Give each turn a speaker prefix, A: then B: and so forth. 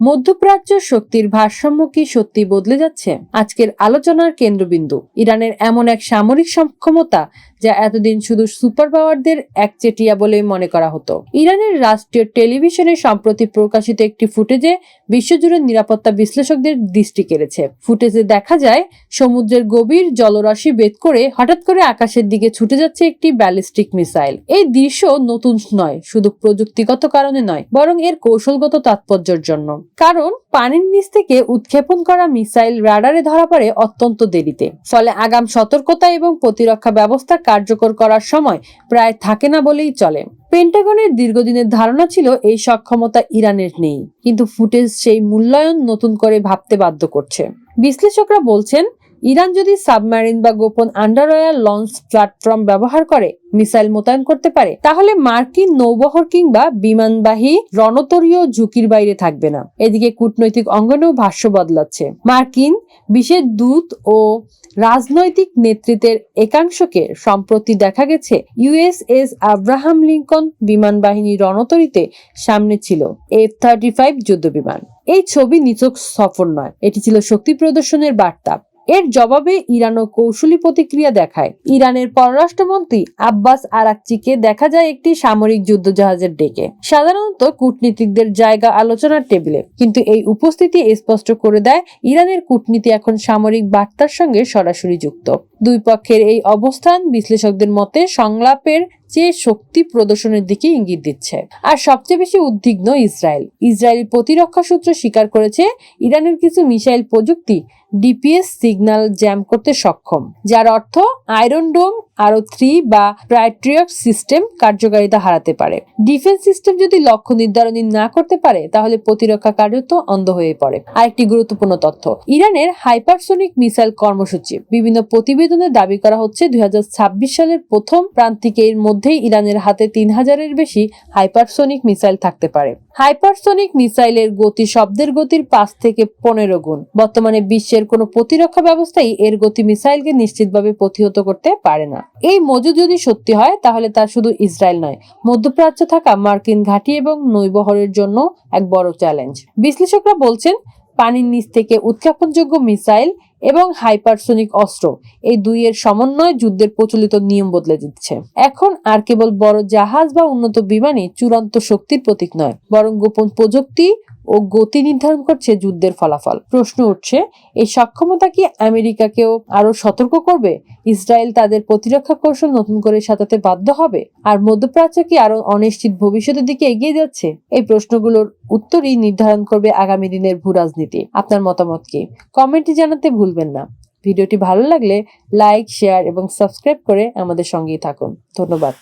A: মধ্যপ্রাচ্য শক্তির ভারসাম্য কি সত্যি বদলে যাচ্ছে? আজকের আলোচনার কেন্দ্রবিন্দু, ইরানের এমন এক সামরিক সক্ষমতা যা এতদিন শুধু সুপার পাওয়ারদের একচেটিয়া বলে মনে করা হতো। ইরানের রাষ্ট্রীয় টেলিভিশনে সম্প্রতি প্রকাশিত একটি ফুটেজে বিশ্বজুড়ে নিরাপত্তা বিশ্লেষকদের দৃষ্টি কেড়েছে। ফুটেজে দেখা যায়, সমুদ্রের গভীর জলরাশি বেদ করে হঠাৎ করে আকাশের দিকে ছুটে যাচ্ছে একটি ব্যালিস্টিক মিসাইল। এই দৃশ্য নতুন নয়, শুধু প্রযুক্তিগত কারণে নয়, বরং এর কৌশলগত তাৎপর্যের জন্য। কারণ পানির নিচ থেকে উৎক্ষেপণ করা মিসাইল রাডারে ধরা পড়ে অত্যন্ত দেরিতে। ফলে আগাম সতর্কতা এবং প্রতিরক্ষা ব্যবস্থা কার্যকর করার সময় প্রায় থাকে না বলেই চলে। পেন্টাগনের দীর্ঘদিনের ধারণা ছিল এই সক্ষমতা ইরানের নেই, কিন্তু ফুটেজ সেই মূল্যায়ন নতুন করে ভাবতে বাধ্য করছে। বিশ্লেষকরা বলছেন ইরান যদি সাবমেরিন বা গোপন আন্ডারওয়ার লঞ্চ প্ল্যাটফর্ম ব্যবহার করে, মিসাইল মোতায়েন করতে পারে, তাহলে মার্কিন নৌবহর কিংবা বিমানবাহী রণতরীয় ঝুঁকির বাইরে থাকবে না। এদিকে কূটনৈতিক অঙ্গনেও ভাষ্য বদলাচ্ছে। মার্কিন বিশেষ দূত ও রাজনৈতিক নেতৃত্বের একাংশকে সম্প্রতি দেখা গেছে, ইউএসএস আব্রাহাম লিঙ্কন বিমান বাহিনী রণতরীতে সামনে ছিল, এফ থার্টি ফাইভ যুদ্ধ বিমান এই ছবি নিচক সফর নয়, এটি ছিল শক্তি প্রদর্শনের বার্তা। এর জবাবে ইরানও কৌশলী প্রতিক্রিয়া দেখায়। ইরানের পররাষ্ট্রমন্ত্রী আব্বাস আরাকচিকে দেখা যায় একটি সামরিক যুদ্ধজাহাজের ডেকে। সাধারণত কূটনীতিকদের জায়গা আলোচনার টেবিলে। কিন্তু এই উপস্থিতি স্পষ্ট করে দেয়, ইরানের কূটনীতি এখন সামরিক বার্তার সঙ্গে সরাসরি যুক্ত। দুই পক্ষের এই অবস্থান বিশ্লেষকদের মতে সংলাপের চেয়ে শক্তি প্রদর্শনের দিকে ইঙ্গিত দিচ্ছে। আর সবচেয়ে বেশি উদ্বিগ্ন ইসরায়েল। ইসরায়েলি প্রতিরক্ষা সূত্র স্বীকার করেছে, ইরানের কিছু মিসাইল প্রযুক্তি ডিপিএস সিগন্যাল জ্যাম করতে সক্ষম, যার অর্থ আয়রন ডোম আরও থ্রি বা প্রাইট্রিয়ক সিস্টেম কার্যকারিতা হারাতে পারে। ডিফেন্স সিস্টেম যদি লক্ষ্য নির্ধারণী না করতে পারে, তাহলে প্রতিরক্ষা কার্য তো অন্ধ হয়ে পড়ে। আরেকটি গুরুত্বপূর্ণ তথ্য, ইরানের হাইপারসোনিক মিসাইল কর্মসূচি। বিভিন্ন প্রতিবেদনে দাবি করা হচ্ছে, দুই হাজার ছাব্বিশ সালের প্রথম প্রান্তিকে এর মধ্যেই ইরানের হাতে তিন হাজারের বেশি হাইপারসোনিক মিসাইল থাকতে পারে। হাইপারসোনিক মিসাইলের গতি শব্দের গতির পাঁচ থেকে পনেরো গুণ। বর্তমানে বিশ্বের কোনো প্রতিরক্ষা ব্যবস্থাই এর গতি মিসাইলকে নিশ্চিতভাবে প্রতিহত করতে পারে না। এই মজুদ যদি সত্যি হয়, তাহলে তার শুধু ইসরায়েল নয়, মধ্যপ্রাচ্য থাকা মার্কিন ঘাঁটি এবং নৈবহরের জন্য এক বড় চ্যালেঞ্জ। বিশ্লেষকরা বলছেন, পানির নিচ থেকে উৎক্ষেপণযোগ্য মিসাইল এবং হাইপারসোনিক অস্ত্র। এই দুইয়ের সমন্বয় যুদ্ধের প্রচলিত নিয়ম বদলে দিচ্ছে। এখন আর কেবল বড় জাহাজ বা উন্নত বিমানই চূড়ান্ত শক্তির প্রতীক নয়, বরং গোপন প্রযুক্তি ও গতি নির্ধারণ করছে যুদ্ধের ফলাফল। প্রশ্ন উঠছে, এই সক্ষমতা কি আমেরিকাকেও আরও সতর্ক করবে? ইসরায়েল তাদের প্রতিরক্ষা কৌশল নতুন করে সাজাতে বাধ্য হবে? আর মধ্যপ্রাচ্য কি আরও অনিশ্চিত ভবিষ্যতের দিকে এগিয়ে যাচ্ছে? এই প্রশ্নগুলোর উত্তরই নির্ধারণ করবে আগামী দিনের ভূ রাজনীতি আপনার মতামত কি? কমেন্টে জানাতে ভুলবেন না। ভিডিওটি ভালো লাগলে লাইক, শেয়ার এবং সাবস্ক্রাইব করে আমাদের সঙ্গেই থাকুন। ধন্যবাদ।